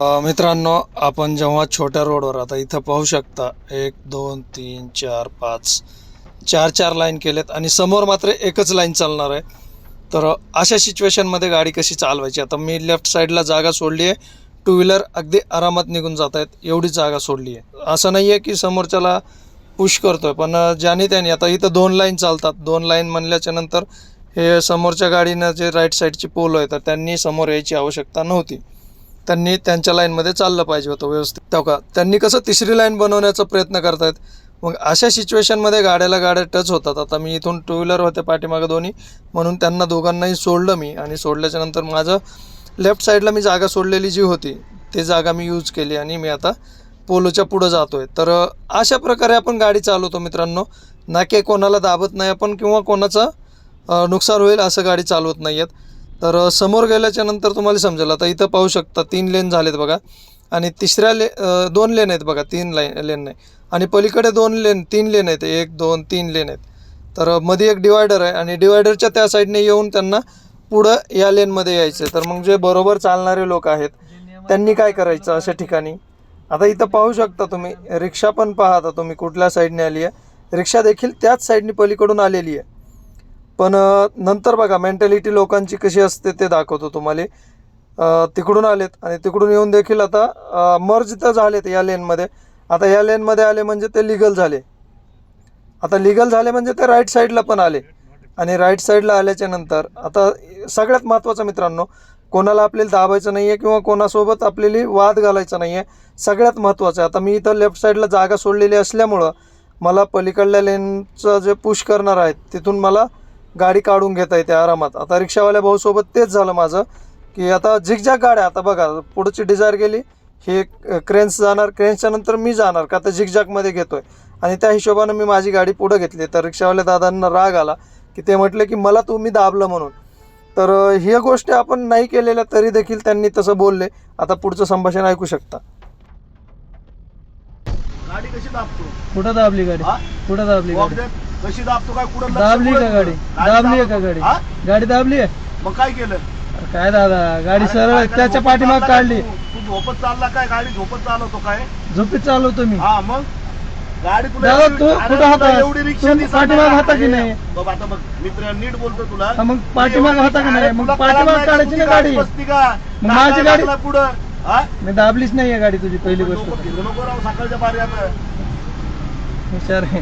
मित्रांनो आपण जेव्हा छोट्या रोडवर आता इथं पाहू शकता एक दोन तीन चार पाच चार चार लाईन केलेत आणि समोर मात्र एकच लाईन चालणार आहे. तर अशा सिच्युएशनमध्ये गाडी कशी चालवायची? आता मी लेफ्ट साईडला जागा सोडली आहे टू व्हीलर अगदी आरामात निघून जात आहेत एवढी जागा सोडली आहे असं नाही आहे की समोरच्याला पुश करतोय पण ज्याने त्याने. आता इथं दोन लाईन चालतात. दोन लाईन म्हणल्याच्या नंतर हे समोरच्या गाडीनं जे राईट साईडची पोल आहे तर त्यांनी समोर यायची आवश्यकता नव्हती. त्यांनी त्यांच्या लाईनमध्ये चाललं पाहिजे होतं व्यवस्थित. तेव्हा का? त्यांनी कसं तिसरी लाईन बनवण्याचा प्रयत्न करतायत? मग अशा सिच्युएशनमध्ये गाड्याला गाड्या टच होतात. आता मी इथून टू व्हीलर होते पाठीमागं दोन्ही. म्हणून त्यांना दोघांनाही सोडलं मी. आणि सोडल्याच्या नंतर माझं लेफ्ट साईडला मी जागा सोडलेली जी होती ती जागा मी यूज केली आणि मी आता पोलोच्या पुढं जातोय. तर अशा प्रकारे आपण गाडी चालवतो मित्रांनो. ना की कोणाला दाबत नाही आपण किंवा कोणाचं नुकसान होईल असं गाडी चालवत नाही आहेत तर समोर गेल्याच्यानंतर तुम्हाला समजेल. आता इथं पाहू शकता तीन लेन झालेत बघा. आणि तिसऱ्या ले दोन लेन आहेत बघा तीन लाईन लेन नाही. आणि पलीकडे दोन लेन तीन लेन आहेत. एक दोन तीन लेन आहेत. तर मध्ये एक डिवायडर आहे आणि डिवायडरच्या त्या साईडने येऊन त्यांना पुढं या लेनमध्ये यायचं आहे. तर मग जे बरोबर चालणारे लोक आहेत त्यांनी काय करायचं अशा ठिकाणी? आता इथं पाहू शकता तुम्ही रिक्षा पण पहा आता तुम्ही कुठल्या साईडने आली आहे. रिक्षा देखील त्याच साईडने पलीकडून आलेली आहे. पण नंतर बघा मेंटॅलिटी लोकांची कशी असते ते दाखवतो तुम्हाला. तिकडून आलेत आणि तिकडून येऊन देखील आता मर्ज तर झालेत या लेनमध्ये आता या लेनमध्ये आले म्हणजे ते लिगल झाले. आता लिगल झाले म्हणजे ते राईट साईडला पण आले. आणि राईट साईडला आल्याच्यानंतर आता सगळ्यात महत्त्वाचं मित्रांनो कोणाला आपल्याला दाबायचं नाही आहे किंवा कोणासोबत आपल्याला वाद घालायचा नाही आहे सगळ्यात महत्त्वाचं आहे. आता मी इथं लेफ्ट साईडला जागा सोडलेली असल्यामुळं मला पलीकडल्या लेनचं जे पुश करणार आहेत तिथून मला गाडी काढून घेता येते आरामात. आता रिक्षावाल्या भाऊसोबत तेच झालं माझं की आता झिकझॅक गाड्या आता बघा पुढची डिझायर गेली हे क्रेन्स जाणार क्रेन्सच्या नंतर मी जाणार का तर झिकझॅकमध्ये घेतोय. आणि त्या हिशोबानं मी माझी गाडी पुढं घेतली. तर रिक्षावाल्या दादांना राग आला की ते म्हटले की मला तुम्ही दाबलं म्हणून. तर अ, ही गोष्टी आपण नाही केलेल्या तरी देखील त्यांनी तसं बोलले. आता पुढचं संभाषण ऐकू शकता. गाडी कशी दाबतो? कुठं दाबली गाडी? कुठं दाबली कशी दाबतो काय? कुठं लक्ष दाबली का कुठं? गाडी दाबली आहे का गाडी? हा? गाडी दाबली आहे? मग काय केलं? अरे काय दादा गाडी अरे सरळ काय- त्याच्या झोपत पाठीमाग चालला काढली. काय तू? तू झोपत चालला काय? गाडी झोपत चालवतो काय? झोपीत चालवतो मी. हा मग? गाडी तुला दादा, एवढी- तू अरे कुठं तुला हाता- एवढी रिक्षा तू दिसणार पाठीमाग नाही. हाता की नाही? बाबा आता बघ मित्र नीट बोलतो तुला. हा, मग पाठीमाग हाता की नाही? अरे, मग तुला पाठीमाग नाही का काढायची तुझी ना गाडी? बसती का? मग माझी टाकायला गाडी- लागला पुढं हा? मी दाबलीच नाहीये गाडी तुझी पहिली गोष्ट. फिरवू नको राव सकाळच्या पारी आता. हुशार आहे.